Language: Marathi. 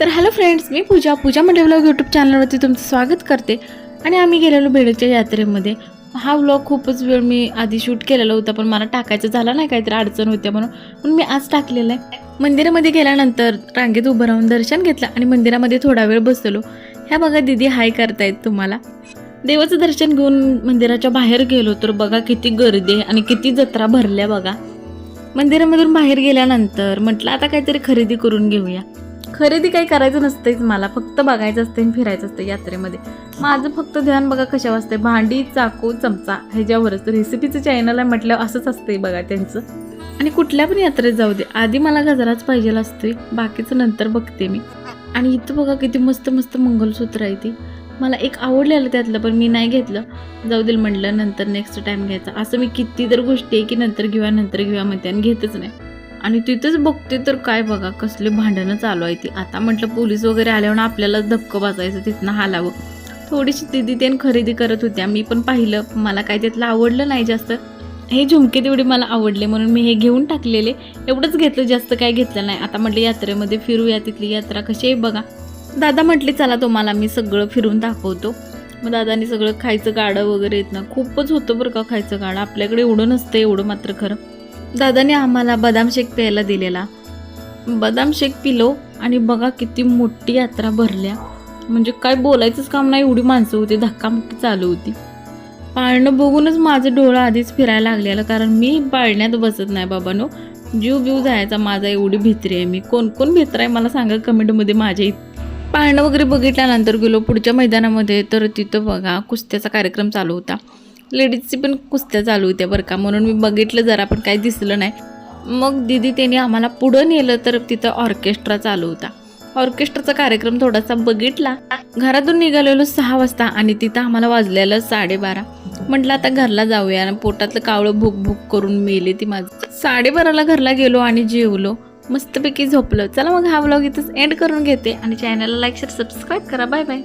तर हॅलो फ्रेंड्स मी Pooja. Pooja Monday vlog YouTube चॅनलवरती तुमचं स्वागत करते. आणि आम्ही गेलेलो भेडूच्या यात्रेमध्ये. हा व्लॉग खूपच वेळ मी आधी शूट केलेला होता पण मला टाकायचं झालं नाही काहीतरी अडचण होत्या म्हणून. म्हणून मी आज टाकलेलं आहे. मंदिरामध्ये गेल्यानंतर रांगेत उभं राहून दर्शन घेतलं आणि मंदिरामध्ये थोडा वेळ बसलो. ह्या बघा दिदी हाय करतायत तुम्हाला. देवाचं दर्शन घेऊन मंदिराच्या बाहेर गेलो तर बघा किती गर्दी आहे आणि किती जत्रा भरल्या बघा. मंदिरामधून बाहेर गेल्यानंतर म्हटलं आता काहीतरी खरेदी करून घेऊया. खरेदी काही करायचं नसतंच मला. फक्त बघायचं असतं आणि फिरायचं असतं यात्रेमध्ये. माझं फक्त ध्यान बघा कशावर असते भांडी चाकू चमचा ह्याच्यावरच. तर रेसिपीचं चॅनल आहे म्हटलं असंच असतंय बघा त्यांचं. आणि कुठल्या पण यात्रेत जाऊ दे. आधी मला गजराच पाहिजे असतोय. बाकीचं नंतर बघते मी. आणि इथं बघा किती मस्त मस्त मंगलसूत्र आहे ती. मला एक आवडलेलं त्यातलं पण मी नाही घेतलं. जाऊ देईल म्हटलं नंतर नेक्स्ट टाइम घ्यायचं. असं मी किती तर गोष्टी आहे की नंतर घेऊया नंतर घेऊया म्हणते आणि घेतच नाही. आणि तिथंच बघते तर काय बघा कसले भांडणं चालू आहे ती. आता म्हटलं पोलीस वगैरे आल्यावर आपल्याला धक्क बसायचं तिथनं हालावं. थोडीशी दिदी त्यानं खरेदी करत होत्या. मी पण पाहिलं मला काय त्यातलं आवडलं नाही जास्त. हे झुमके तेवढे मला आवडले म्हणून मी हे घेऊन टाकलेले. एवढंच घेतलं जास्त काय घेतलं नाही. आता म्हटलं यात्रेमध्ये फिरूया तिथली यात्रा कशी आहे बघा. दादा म्हटले चला तुम्हाला मी सगळं फिरून दाखवतो. मग दादानी सगळं खायचं गाडं वगैरे येत ना खूपच होतं बरं का खायचं गाडं. आपल्याकडे एवढं नसतं एवढं मात्र खरं. दादाने आम्हाला बदाम शेक प्यायला दिलेला. बदाम शेक पिलो आणि बघा किती मोठी यात्रा भरल्या. म्हणजे काय बोलायचंच काम नाही एवढी माणसं होती धक्कामुक्की चालू होती. पाळणं बघूनच माझं डोळं आधीच फिरायला लागलेलं कारण मी पाळण्यात बसत नाही बाबानो. जीव बीव जायचा माझा एवढी भित्री आहे मी. कोण कोण भित्र आहे मला सांगा कमेंटमध्ये माझ्या इथं. पाळणं वगैरे बघितल्यानंतर गेलो पुढच्या मैदानामध्ये तर तिथं बघा कुस्त्याचा कार्यक्रम चालू होता. लेडीजची पण कुस्त्या चालू होत्या बरं का. म्हणून मी बघितलं जरा पण काही दिसलं नाही. मग दिदी त्यांनी आम्हाला पुढं नेलं तर तिथं ऑर्केस्ट्रा चालू होता. ऑर्केस्ट्राचा कार्यक्रम थोडासा बघितला. घरातून निघालेलो सहा वाजता आणि तिथं आम्हाला वाजलेलं साडेबारा. म्हटलं आता घरला जाऊया. आणि पोटातलं कावळं भूक भूक करून मेले ती माझं. साडेबाराला घरला गेलो आणि जेवलो. मस्तपैकी झोपलं. चला मग हा ब्लॉग इथंच एंड करून घेते. आणि चॅनलला लाईक शेअर सबस्क्राईब करा. Bye bye